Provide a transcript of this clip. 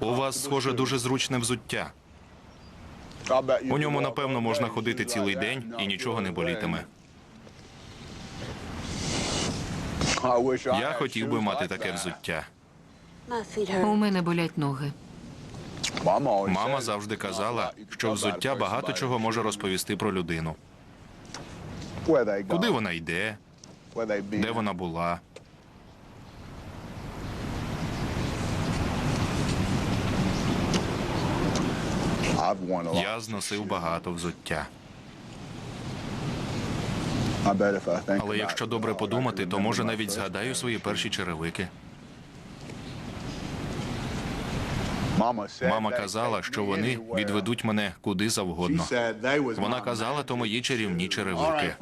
У вас, схоже, дуже зручне взуття. У ньому, напевно, можна ходити цілий день і нічого не болітиме. Я хотів би мати таке взуття. У мене болять ноги. Мама завжди казала, що взуття багато чого може розповісти про людину. Куди вона йде, де вона була. Я зносив багато взуття. Але якщо добре подумати, то може навіть згадаю свої перші черевики. Мама казала, що вони відведуть мене куди завгодно. Вона казала, то мої чарівні черевики.